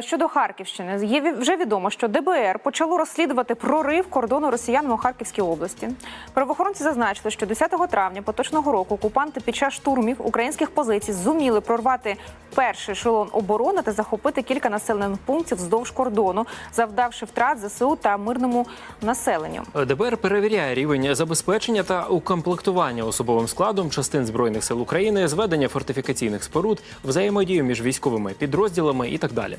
Щодо Харківщини, є вже відомо, що ДБР почало розслідувати прорив кордону росіян у Харківській області. Правоохоронці зазначили, що 10 травня поточного року окупанти під час штурмів українських позицій зуміли прорвати перший ешелон оборони та захопити кілька населених пунктів вздовж кордону, завдавши втрат ЗСУ та мирному населенню. ДБР перевіряє рівень забезпечення та укомплектування особовим складом частин збройних сил України, зведення фортифікаційних споруд, взаємодію між військовими підрозділами і так далі.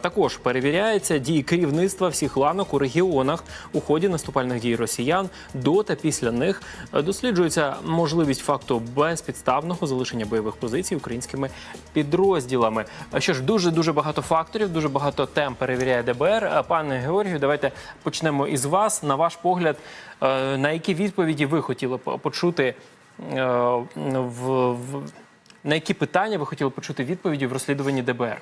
Також перевіряється дії керівництва всіх ланок у регіонах у ході наступальних дій росіян. До та після них досліджується можливість факту безпідставного залишення бойових позицій українськими підрозділами. Що ж, дуже дуже багато факторів, дуже багато тем перевіряє ДБР. Пане Георгію, давайте почнемо із вас. На ваш погляд, е, на які відповіді ви хотіли почути е, в на які питання ви хотіли почути відповіді в розслідуванні ДБР?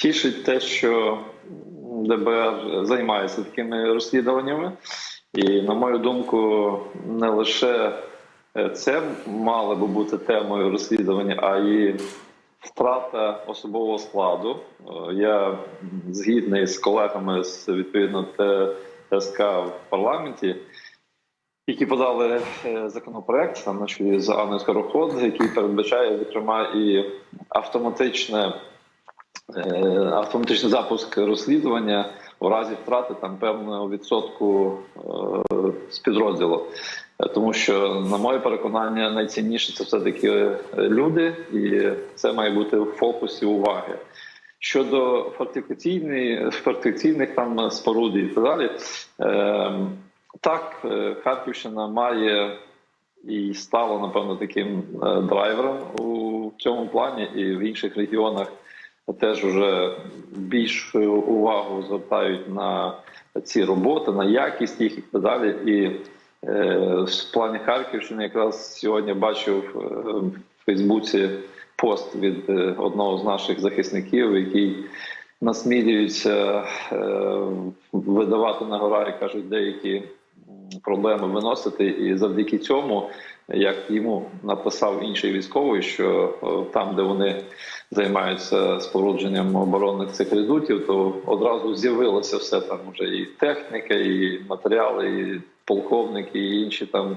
Тішить те, що ДБР займається такими розслідуваннями, і на мою думку, не лише це мало би бути темою розслідування, а й втрата особового складу. Е, Я згідний з колегами з відповідно ТСК в парламенті. Які подали е, законопроект там на чолі з Анною Скороход, який передбачає зокрема і автоматичне е, автоматичний запуск розслідування у разі втрати там певного відсотку е, з підрозділу. Е, Тому що, на моє переконання, найцінніше це все таки люди, і це має бути в фокусі уваги. Щодо фортифікаційних, фортифікаційних там споруд і так далі, е, так, е, Харківщина має і стала, напевно, таким е, драйвером у цьому плані, і в інших регіонах теж вже більш увагу звертають на ці роботи, на якість їх і так далі. І е, в плані Харківщини якраз сьогодні бачив е, в Фейсбуці пост від е, одного з наших захисників, який насмілюється е, видавати на гора і кажуть деякі проблеми виносити, і завдяки цьому, як йому написав інший військовий, що е, там, де вони займаються спорудженням оборонних цих редутів, то одразу з'явилося все там вже і техніка, і матеріали, і полковники, і інші там.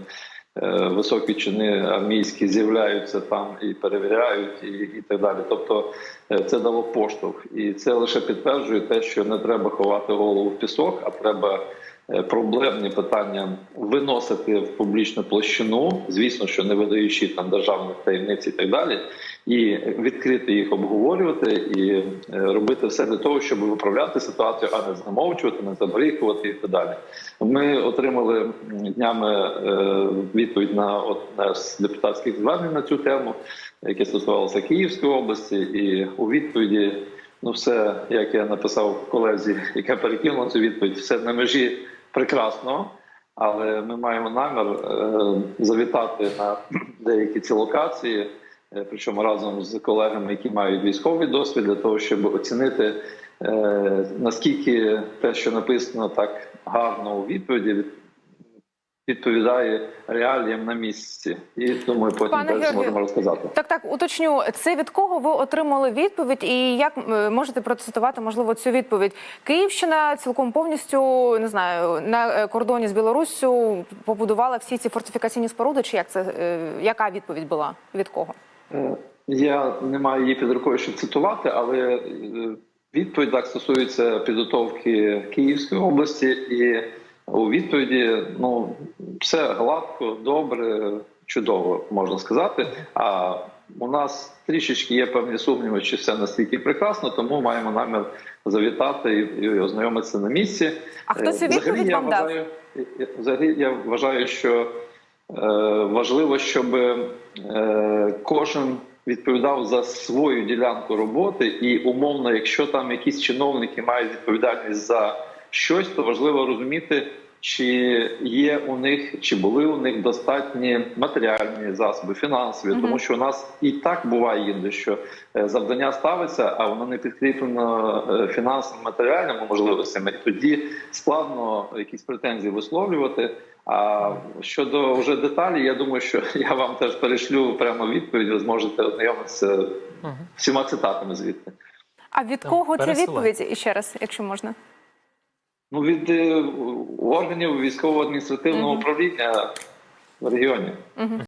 е, Високі чини армійські з'являються там і перевіряють, і, і так далі. Тобто е, це дало поштовх, і це лише підтверджує те, що не треба ховати голову в пісок, а треба проблемні питання виносити в публічну площину, звісно, що не видаючи там державних таємниць і так далі, і відкрити їх обговорювати, і е, робити все для того, щоб виправляти ситуацію, а не замовчувати, не забріхувати і так далі. Ми отримали днями е, відповідь на одне з депутатських звернень на цю тему, яке стосувалося Київської області, і у відповіді. Ну, все, як я написав колезі, яка перекинула цю відповідь, все на межі прекрасного. Але ми маємо намір е, завітати на деякі ці локації, е, причому разом з колегами, які мають військовий досвід, для того, щоб оцінити е, наскільки те, що написано так гарно у відповіді, від- відповідає реаліям на місці. І думаю, потім Пане теж зможемо розказати. Так, так, уточню, це від кого ви отримали відповідь, і як е, можете процитувати можливо цю відповідь? Київщина цілком повністю не знаю на е, кордоні з Білоруссю побудувала всі ці фортифікаційні споруди. Чи як це е, яка відповідь була? Від кого? Я не маю її під рукою, щоб цитувати, але відповідь так стосується підготовки Київської області, і у відповіді ну все гладко, добре, чудово можна сказати. А у нас трішечки є певні сумніви, чи все настільки прекрасно, тому маємо намір завітати і, і ознайомитися на місці. А хто цю взагалі, відповідь я вам дав? Взагалі, я вважаю, що е, важливо, щоб е, кожен відповідав за свою ділянку роботи, і умовно, якщо там якісь чиновники мають відповідальність за щось, то важливо розуміти, чи є у них, чи були у них достатні матеріальні засоби, фінансові, тому що у нас і так буває іноді, що е, завдання ставиться, а воно не підкріплено е, фінансовими матеріальними можливостями. І тоді складно якісь претензії висловлювати. А щодо вже деталі, я думаю, що я вам теж перешлю прямо відповідь. Ви зможете ознайомитися всіма цитатами звідти. А від Там кого ця відповідь? І ще раз, якщо можна. Ну, від е, органів військово-адміністративного управління в регіоні.